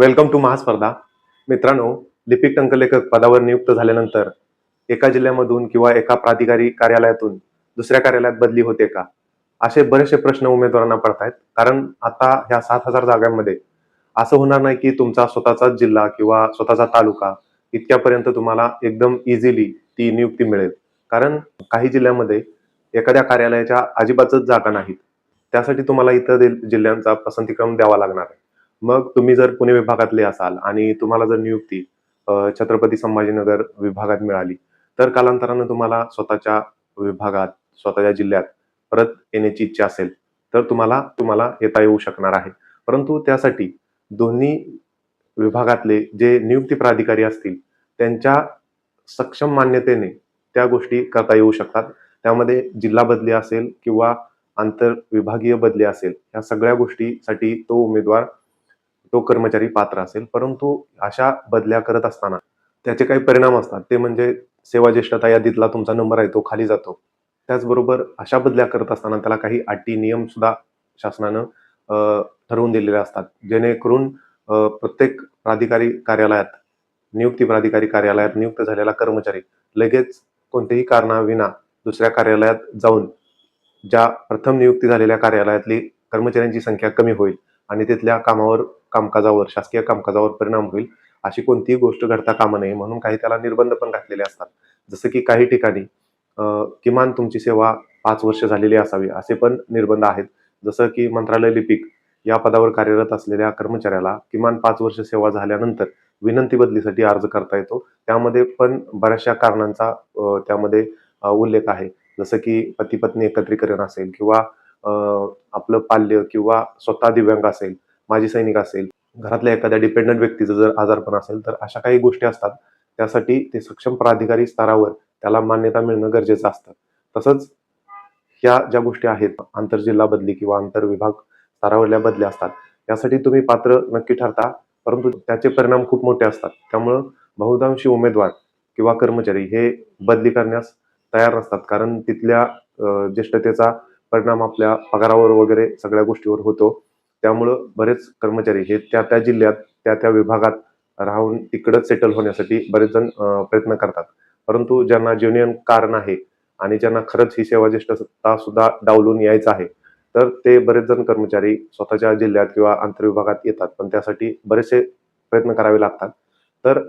Welcome to महास्पर्धा. मित्रांनो लिपिक टंकलेखक पदावर नियुक्त झाल्यानंतर एका जिल्ह्यामधून किंवा एका प्राधिकारी कार्यालयातून दुसऱ्या कार्यालयात बदली होते का? असे बरेचसे प्रश्न उमेदवारांना पडतायत. कारण आता ह्या सात हजार जागांमध्ये असं होणार नाही की तुमचा स्वतःचा जिल्हा किंवा स्वतःचा तालुका इतक्यापर्यंत तुम्हाला एकदम इझिली ती नियुक्ती मिळेल. कारण काही जिल्ह्यामध्ये एखाद्या कार्यालयाच्या अजिबातच जागा नाहीत. त्यासाठी तुम्हाला इतर दि- जिल्ह्यांचा पसंतीक्रम द्यावा लागणार आहे. मग तुम्ही जर पुणे विभागातले असाल आणि तुम्हाला जर नियुक्ती छत्रपती संभाजीनगर विभागात मिळाली तर कालांतरानं तुम्हाला स्वतःच्या विभागात स्वतःच्या जिल्ह्यात परत येण्याची इच्छा असेल तर तुम्हाला तुम्हाला येता येऊ शकणार आहे. परंतु त्यासाठी दोन्ही विभागातले जे नियुक्ती प्राधिकारी असतील त्यांच्या सक्षम मान्यतेने त्या गोष्टी करता येऊ शकतात. त्यामध्ये जिल्हा बदली असेल किंवा आंतरविभागीय बदली असेल या सगळ्या गोष्टीसाठी तो उमेदवार तो कर्मचारी पात्र असेल परंतु अशा बदल्या करत असताना त्याचे काही परिणाम असतात. ते म्हणजे सेवा ज्येष्ठता यादीतला तुमचा नंबर आहे तो खाली जातो. त्याचबरोबर अशा बदल्या करत असताना त्याला काही अटी नियम सुद्धा शासनानं ठरवून दिलेले असतात. जेणेकरून प्रत्येक प्राधिकारी कार्यालयात नियुक्ती प्राधिकारी कार्यालयात नियुक्त झालेला कर्मचारी लगेच कोणत्याही कारणाविना दुसऱ्या कार्यालयात जाऊन ज्या प्रथम नियुक्ती झालेल्या कार्यालयातली कर्मचाऱ्यांची संख्या कमी होईल आणि तिथल्या कामावर कामकाजावर शासकीय कामकाजावर परिणाम होईल अशी कोणतीही गोष्ट घडता कामा नये म्हणून काही त्याला निर्बंध पण घातलेले असतात. जसं की काही ठिकाणी किमान तुमची सेवा पाच वर्ष झालेली असावी असे पण निर्बंध आहेत. जसं की मंत्रालय लिपिक या पदावर कार्यरत असलेल्या कर्मचाऱ्याला किमान पाच वर्ष सेवा झाल्यानंतर विनंती बदलीसाठी अर्ज करता येतो. त्यामध्ये पण बऱ्याचशा कारणांचा त्यामध्ये उल्लेख आहे. जसं की पती पत्नी एकत्रीकरण असेल किंवा आपलं पाल्य किंवा स्वतः दिव्यांग असेल माजी सैनिक असेल घरातल्या एखाद्या डिपेंडंट व्यक्तीचं जर आजारपण असेल तर अशा काही गोष्टी असतात. त्यासाठी ते सक्षम प्राधिकारी स्तरावर त्याला मान्यता मिळणं गरजेचं असतं. तसंच ह्या ज्या गोष्टी आहेत आंतरजिल्हा बदली किंवा आंतरविभाग स्तरावरल्या बदल्या असतात यासाठी तुम्ही पात्र नक्की ठरता परंतु त्याचे परिणाम खूप मोठे असतात. त्यामुळं बहुतांशी उमेदवार किंवा कर्मचारी हे बदली करण्यास तयार नसतात. कारण तिथल्या ज्येष्ठतेचा परिणाम आपल्या पगारावर वगैरे सगळ्या गोष्टीवर होतो. त्यामुळं बरेच कर्मचारी हे त्या त्या जिल्ह्यात त्या त्या विभागात राहून तिकडच सेटल होण्यासाठी बरेच जण प्रयत्न करतात. परंतु ज्यांना जेन्युअन कारण आहे आणि ज्यांना खरंच ही सेवा सुद्धा डावलून यायचं आहे तर ते बरेच जण कर्मचारी स्वतःच्या जिल्ह्यात किंवा आंतरविभागात येतात. पण त्यासाठी बरेचसे प्रयत्न करावे लागतात. तर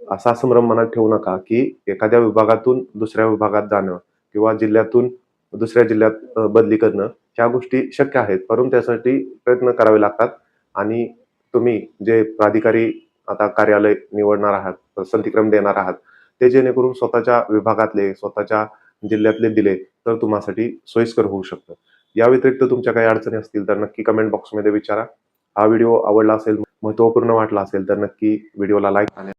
असा संभ्रम मनात ठेवू नका की एखाद्या विभागातून दुसऱ्या विभागात जाणं किंवा जिल्ह्यातून दुसऱ्या जिल्ह्यात बदली करणं ह्या गोष्टी शक्य आहेत. परंतु त्यासाठी प्रयत्न करावे लागतात. आणि तुम्ही जे प्राधिकारी आता कार्यालय निवडणार आहात संतिक्रम देणार आहात ते जेणेकरून स्वतःच्या विभागातले स्वतःच्या जिल्ह्यातले दिले तर तुम्हासाठी सोयीस्कर होऊ शकतं. या व्यतिरिक्त तुमच्या काही अडचणी असतील तर नक्की कमेंट बॉक्समध्ये विचारा. हा व्हिडिओ आवडला असेल महत्त्वपूर्ण वाटला असेल तर नक्की व्हिडिओला लाईक आणि